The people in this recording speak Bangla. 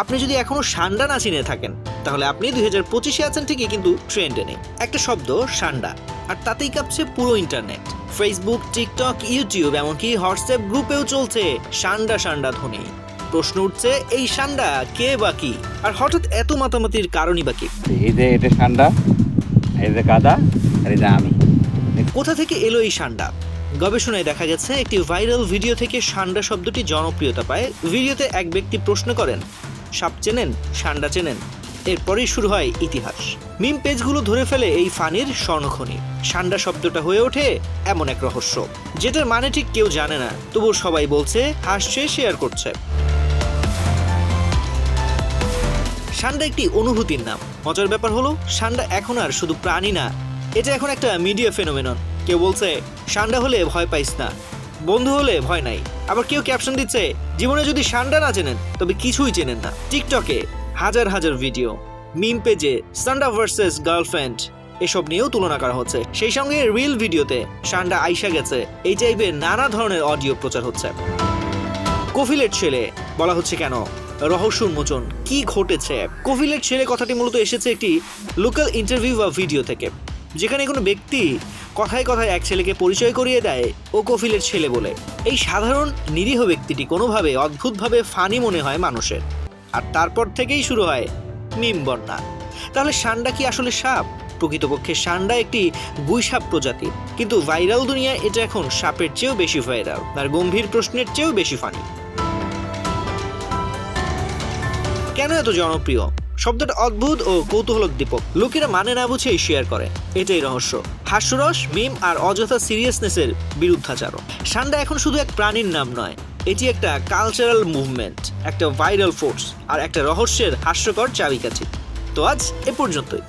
আপনি যদি এখনও সান্ডা না চিনে থাকেন তাহলে আপনি দুই হাজার পঁচিশে আছেন ঠিকই কিন্তু ট্রেন্ডে নেই। একটা শব্দ সান্ডা। আর তাতেই কাঁপছে পুরো ইন্টারনেট। ফেসবুক টিকটক ইউটিউব এমনকি হোয়াটসঅ্যাপ গ্রুপেও চলছে সান্ডা সান্ডা ধ্বনি। প্রশ্ন উঠছে এই সান্ডা কে বা কি? আর হঠাৎ এত মাতামাতির কারণই বা কি? এই যে এটা ঠান্ডা এই যে কাদা আর এই যে আমি কোথা থেকে এলো এই সান্ডা? গবেষণায় দেখা গেছে একটি ভাইরাল ভিডিও থেকে সান্ডা শব্দটি জনপ্রিয়তা পায়। ভিডিওতে এক ব্যক্তি প্রশ্ন করেন সাপ চেনেন, সান্ডা চেনেন। এরপরেই শুরু হয় ইতিহাস। মিম পেজগুলো ধরে ফেলে এই ফানির স্বর্ণখনি। সান্ডা শব্দটা হয়ে ওঠে এমন এক রহস্য, যেটার মানে ঠিক কেউ জানে না, তবুও সবাই বলছে, হাসছে শেয়ার করছে। সান্ডা একটি অনুভূতির নাম। মজার ব্যাপার হলো, সান্ডা এখন আর শুধু প্রাণী না, এটা এখন একটা মিডিয়া ফেনোমেনন কেউ বলছে, সান্ডা হলে ভয় পাইস না। বন্ধু হলে ভয় নাই। আবার কেউ ক্যাপশন দিচ্ছে, জীবনে যদি সান্ডা না চেনেন, তবে কিছুই চেনেন না। টিকটকে হাজার হাজার ভিডিও মিম পেজে সান্ডা ভার্সেস গার্লফ্রেন্ড এসব নিয়েও তুলনা করা হচ্ছে। সেই সঙ্গে রিল ভিডিওতে সান্ডা আইসা গেছে, এই টাইপের নানা ধরনের অডিও প্রচার হচ্ছে। কফিলের ছেলে, বলা হচ্ছে কেন? রহস্য উন্মোচন কি ঘটেছে? কফিলের ছেলে কথাটি মূলত এসেছে একটি লোকাল ইন্টারভিউ বা ভিডিও থেকে। যেখানে কোনো ব্যক্তি কথায় কথায় এক ছেলেকে পরিচয় করিয়ে দেয় ও কফিলের ছেলে বলে। এই সাধারণ নিরীহ ব্যক্তিটি কোনোভাবে অদ্ভুতভাবে ফানি মনে হয় মানুষের। আর তারপর থেকেই শুরু হয় মিম বন্যা তাহলে সান্ডা কি আসলে সাপ? প্রকৃতপক্ষে সান্ডা একটি গুইসাপ প্রজাতি। কিন্তু ভাইরাল দুনিয়ায় এটা এখন সাপের চেয়েও বেশি ভাইরাল আর গম্ভীর প্রশ্নের চেয়েও বেশি ফানি কেন এত জনপ্রিয়? শব্দটা অদ্ভুত ও কৌতূহলক দীপক লোকেরা মানে না বুঝেই শেয়ার করে। এটাই রহস্য। হাস্যরস মিম আর অযথা সিরিয়াসনেসের বিরুদ্ধাচারণ সান্ডা এখন শুধু এক প্রাণীর নাম নয়, এটি একটা কালচারাল মুভমেন্ট একটা ভাইরাল ফোর্স আর একটা রহস্যের হাস্যকর চাবিকাঠি। তো আজ এ পর্যন্তই।